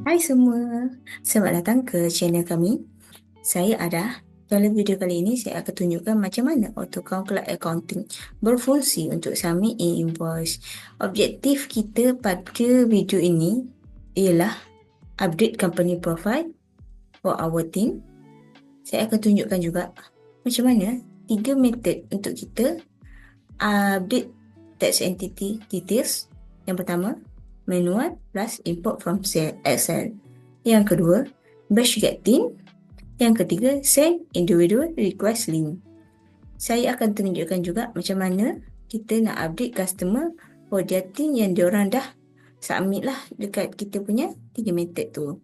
Hai semua, selamat datang ke channel kami. Saya Ada. Dalam video kali ini, saya akan tunjukkan macam mana AutoCount Cloud Accounting berfungsi untuk submit e-invoice. Objektif kita pada video ini ialah update company profile for our team. Saya akan tunjukkan juga macam mana tiga method untuk kita update tax entity details. Yang pertama, manual plus import from Excel. Yang kedua, batch getting. Yang ketiga, send individual request link. Saya akan tunjukkan juga macam mana kita nak update customer for their team yang diorang dah submit lah dekat kita punya tiga method tu.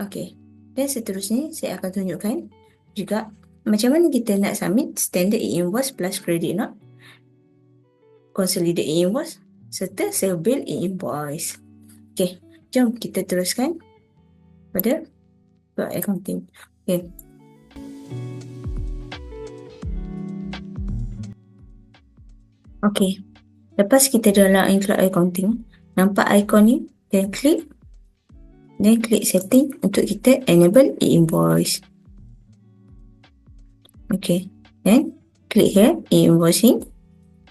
Okay. Dan seterusnya, saya akan tunjukkan juga macam mana kita nak submit standard e-invoice plus credit note, consolidate e-invoice serta e-invoice. Okey, jom kita teruskan pada cloud accounting. Okey. Okey. Lepas kita dalam cloud accounting, nampak ikon ni, then klik then klik setting untuk kita enable e-invoice. Okay, then klik here e-invoicing.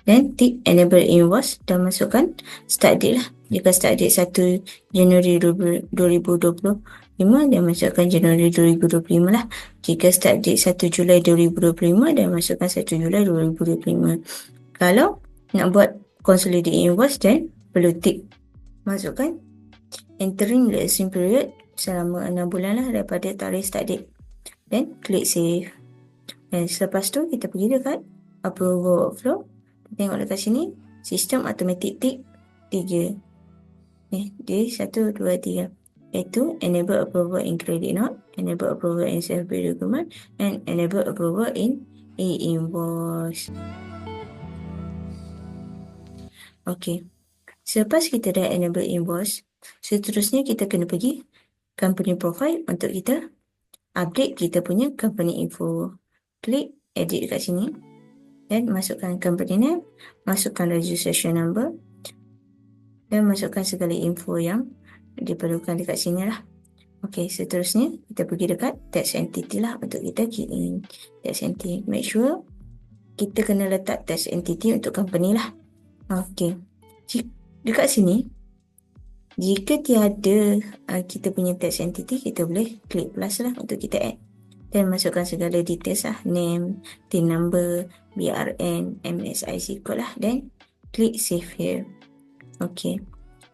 Then tick enable invoice dan masukkan start date lah. Jika start date 1 Januari 2025 dan masukkan Januari 2025 lah. Jika start date 1 Julai 2025 dan masukkan 1 Julai 2025. Kalau nak buat consolidate invoice then perlu tick masukkan entering the same period selama 6 bulan lah daripada tarikh start date. Then click save. Dan selepas tu kita pergi dekat approval workflow Tengok dekat sini. Sistem automatic tick tiga. Eh, dia satu, dua, tiga. Iaitu enable approval in credit note, enable approval in self document, and enable approval in e-invoice. Okay. Selepas kita dah enable invoice, seterusnya kita kena pergi company profile untuk kita update kita punya company info. Klik edit dekat sini dan masukkan company name, masukkan registration number dan masukkan segala info yang diperlukan dekat sini lah. Okey, seterusnya kita pergi dekat tax entity lah untuk kita key in tax entity. Make sure kita kena letak tax entity untuk company lah. Okey, dekat sini jika tiada uh, kita punya tax entity, kita boleh klik plus lah untuk kita add dan masukkan segala details lah. Name, TIN number, BRN, MSIC code lah. Dan klik save here. Ok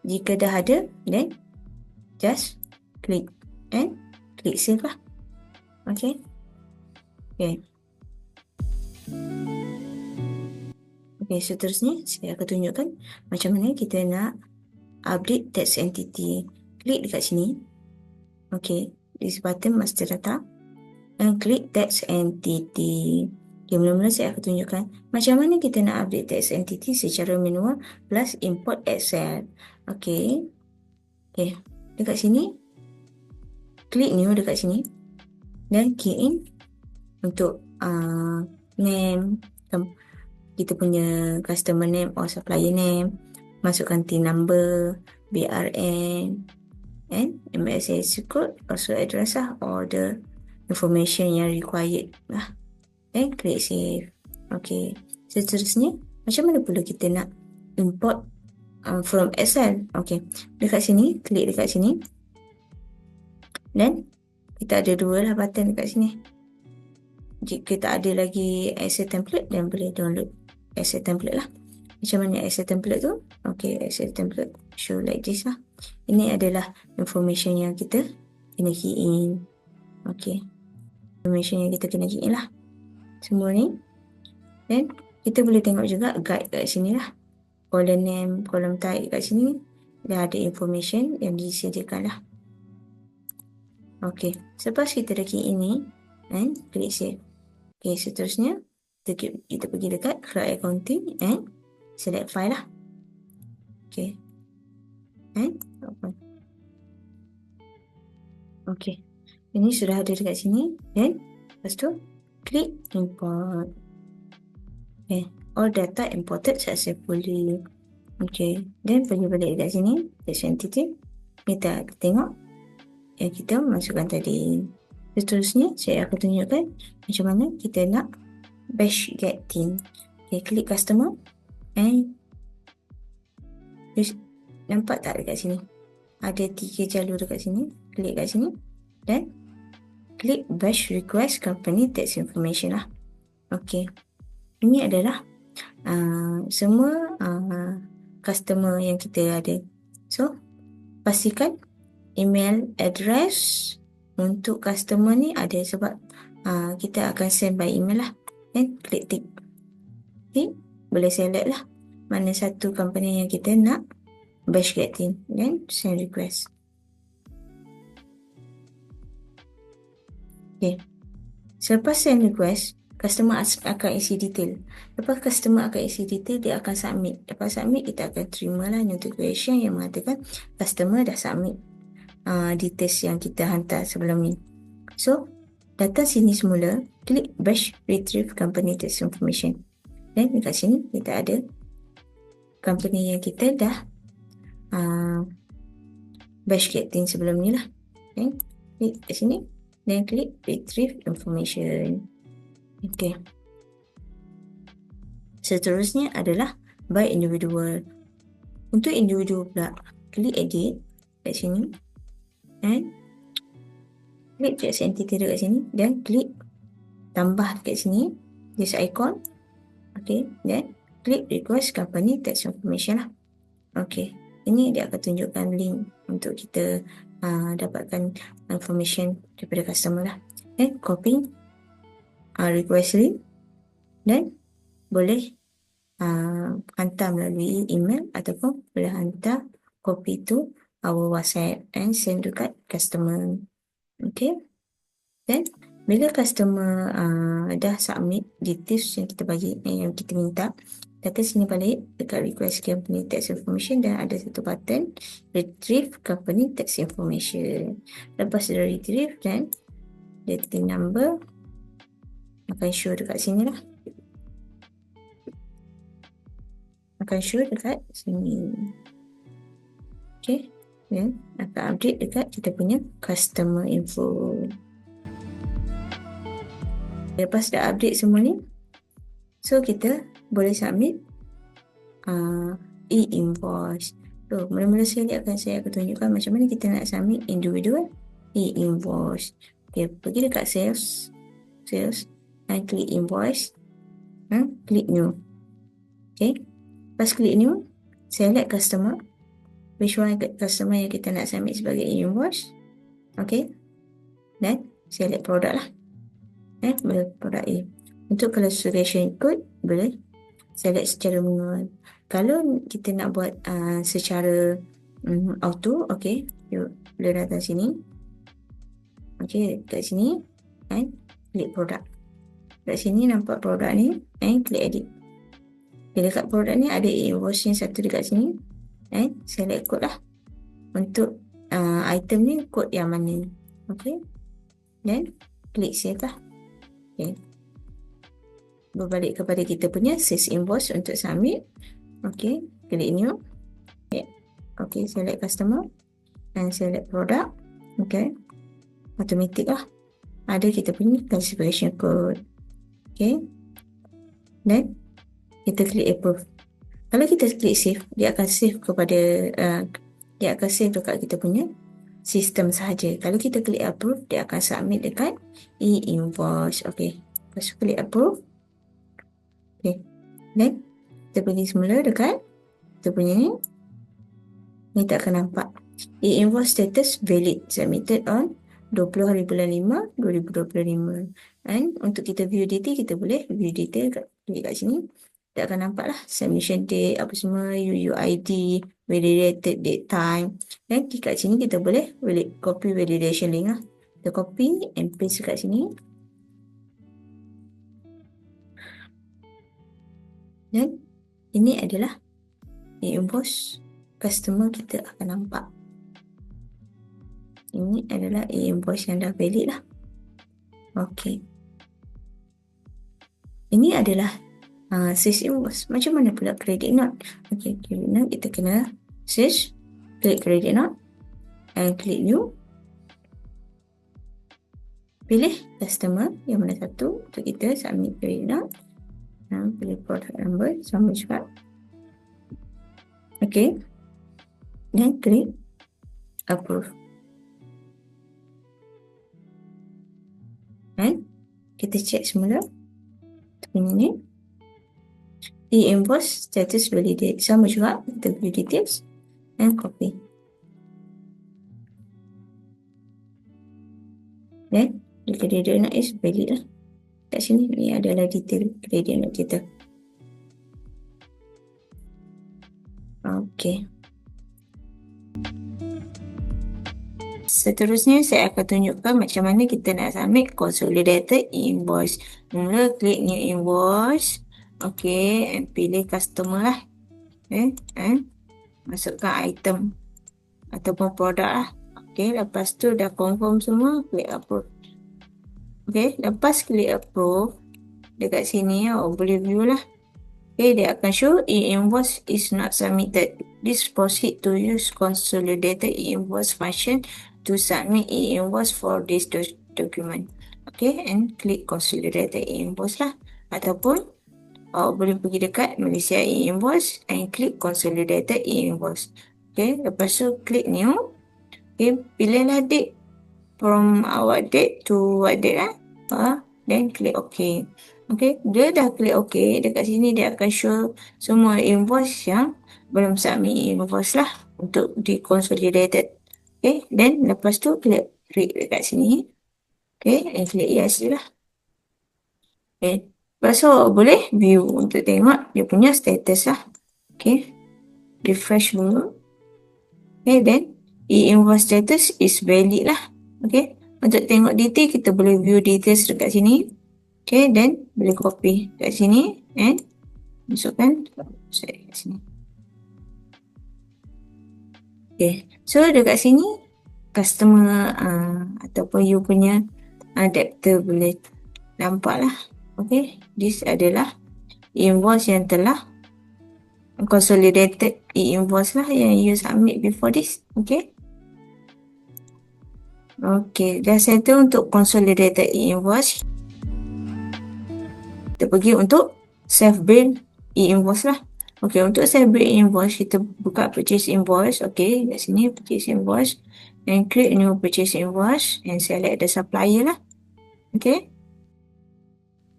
jika dah ada then just klik and klik save lah. Ok ok ok seterusnya saya akan tunjukkan macam mana kita nak update text entity. Klik dekat sini. Ok this button master data klik text entity. Okay, mula-mula saya akan tunjukkan macam mana kita nak update text entity secara manual plus import Excel. Okay. Okay. Dekat sini, klik new dekat sini dan key in untuk uh, name, kita punya customer name or supplier name, masukkan TIN number, BRN, and MSA code, also address lah, order, information yang required lah. Dan klik save. Okay. Seterusnya, macam mana pula kita nak import um, from Excel? Okay. Dekat sini, klik dekat sini. Dan kita ada dua lah button dekat sini. Jika tak ada lagi Excel template, dan boleh download Excel template lah. Macam mana Excel template tu? Okay, Excel template show like this lah. Ini adalah information yang kita kena key in. Okay information yang kita kena key lah semua ni. Dan kita boleh tengok juga guide kat sini lah. Column name, column type kat sini. Dah ada information yang disediakan lah. Ok selepas kita dah key ini and klik save. Ok seterusnya kita, kita pergi dekat cloud accounting and select file lah. Ok and open. Ok ini sudah ada dekat sini dan lepas tu klik import okay. all data imported successfully okay. dan pergi balik dekat sini text entity kita tengok yang kita masukkan tadi. Seterusnya, saya akan tunjukkan macam mana kita nak bash get team. Okay, klik customer and nampak tak dekat sini? Ada tiga jalur dekat sini. Klik kat sini dan klik bash request company tax information lah. Okay. Ini adalah uh, semua uh, customer yang kita ada. So, pastikan email address untuk customer ni ada sebab uh, kita akan send by email lah. Dan klik tick. Okay. Boleh select lah mana satu company yang kita nak bash get in dan send request. Okay. Selepas send request, customer akan isi detail. Lepas customer akan isi detail, dia akan submit. Lepas submit, kita akan terima lah notification yang mengatakan customer dah submit uh, details yang kita hantar sebelum ni. So, datang sini semula, klik bash retrieve company tax information. Dan dekat sini, kita ada company yang kita dah uh, bash getting sebelum ni lah. Okay. Klik kat sini, dan klik retrieve information. Okey. Seterusnya adalah by individual. Untuk individual pula, klik edit kat sini and klik check entity dekat sini dan klik tambah dekat sini this icon. Okey, dan klik request company tax information lah. Okey, ini dia akan tunjukkan link untuk kita uh, dapatkan information daripada customer lah. Okay, copy uh, request link dan boleh uh, hantar melalui email ataupun boleh hantar copy tu our WhatsApp and send dekat customer. Okay. Then bila customer uh, dah submit details yang kita bagi eh, yang kita minta, datang sini balik dekat request company tax information dan ada satu button retrieve company tax information. Lepas dia retrieve dan detail number akan show dekat sini lah. Akan show dekat sini. Ok then akan update dekat kita punya customer info. Lepas dah update semua ni so kita boleh submit uh, e-invoice. So mula-mula sekali akan saya akan tunjukkan macam mana kita nak submit individual e-invoice. Ok pergi dekat sales sales and klik invoice hmm? klik new. Okay. Pas klik new select customer which one customer yang kita nak submit sebagai invoice okay. Dan select produk lah. Eh boleh produk A. Untuk classification code boleh select secara manual kalau kita nak buat uh, secara um, auto okay you boleh datang sini okay kat sini and klik produk Kat sini nampak produk ni and klik edit. Bila dekat produk ni ada invoice yang satu dekat sini and select code lah. Untuk uh, item ni kod yang mana. Okay. Then klik save lah. Okay. Berbalik kepada kita punya sales invoice untuk submit. Okay. Klik new. Okay. Okay. Select customer. And select product. Okay. Automatic lah. Ada kita punya classification code. Okay. Dan kita klik approve. Kalau kita klik save, dia akan save kepada uh, dia akan save dekat kita punya sistem sahaja. Kalau kita klik approve, dia akan submit dekat e-invoice. Okay. Lepas klik approve. Okay. Dan kita pergi semula dekat kita punya ni. Ni tak akan nampak. E-invoice status valid submitted on 20 hari bulan 5 2025. And untuk kita view detail, kita boleh view detail kat, kat sini. Kita akan nampak lah submission date, apa semua, UUID, validated date time. Dan kat sini kita boleh copy validation link lah. Kita copy and paste kat sini. Dan ini adalah invoice customer kita akan nampak. Ini adalah invoice yang dah valid lah. Okay. Ini adalah uh, sales invoice. Macam mana pula credit note? Okay, credit note kita kena search, klik credit note and klik new. pilih customer yang mana satu untuk kita submit query note pilih product number sama juga ok dan klik approve. Dan kita check semula. Ini e-invoice status validate. Sama juga kita view details. Dan copy. Jika dia nak is valid lah. Kat sini ni adalah detail gradient note kita. Okey. Seterusnya saya akan tunjukkan macam mana kita nak submit consolidated invoice. Mula klik new invoice. Okey, and pilih customer lah. Eh, eh. Masukkan item ataupun produk lah. Okey, lepas tu dah confirm semua, klik upload. Okay, lepas klik approve dekat sini awak boleh view lah. Okay, dia akan show e-invoice is not submitted. This proceed to use consolidated e-invoice function to submit e-invoice for this do document. Okay, and click consolidated e-invoice lah. Ataupun awak boleh pergi dekat Malaysia e-invoice and click consolidated e-invoice. Okay, lepas tu klik new. Okay, pilihlah date from our date to what date eh? Ha? Then click OK. Okay, dia dah klik OK. Dekat sini dia akan show semua invoice yang belum submit invoice lah untuk di consolidated. Okay, then lepas tu klik klik dekat sini. Okay, and klik yes je lah. Okay, lepas tu boleh view untuk tengok dia punya status lah. Okay, refresh dulu. Okay, then e-invoice status is valid lah. Okay. Untuk tengok detail kita boleh view details dekat sini. Okay. Then boleh copy dekat sini. And masukkan. Sorry dekat sini. Okay. So dekat sini customer uh, ataupun you punya adapter boleh nampak lah. Okay. This adalah invoice yang telah consolidated e-invoice lah yang you submit before this. Okay. Okey, dah settle untuk consolidated e-invoice. Kita pergi untuk self bill e-invoice lah. Okey, untuk self bill e-invoice kita buka purchase invoice. Okey, kat sini purchase invoice and create new purchase invoice and select the supplier lah. Okey.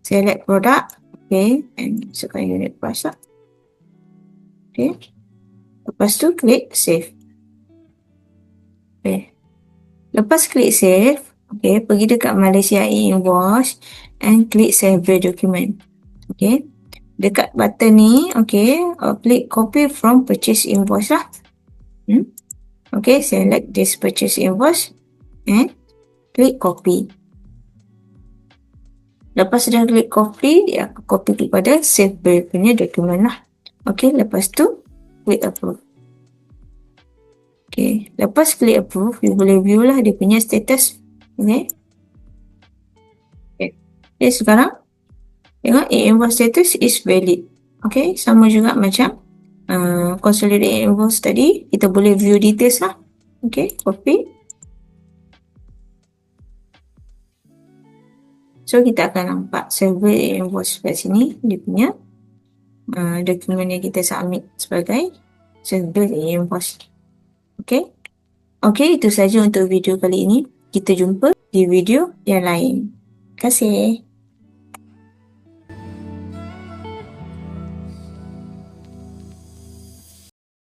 Select product. Okey, and masukkan unit price lah. Okey. Lepas tu klik save. Okey. Lepas klik save, okay, pergi dekat Malaysia e-invoice and klik save the document. Okay. Dekat button ni, okay, uh, klik copy from purchase invoice lah. Hmm. Okay, select this purchase invoice and klik copy. Lepas dah klik copy, dia copy kepada save bill punya dokumen lah. Okay, lepas tu klik approve. Okay, lepas klik approve, you boleh view lah dia punya status. Okay. Okay, okay sekarang tengok e-invoice status is valid. Okay, sama juga macam uh, consolidate invoice tadi. Kita boleh view details lah. Okay, copy. So, kita akan nampak server invoice kat sini. Dia punya uh, dokumen yang kita submit sebagai server invoice. Okay? Okay, itu saja untuk video kali ini. Kita jumpa di video yang lain. Terima kasih.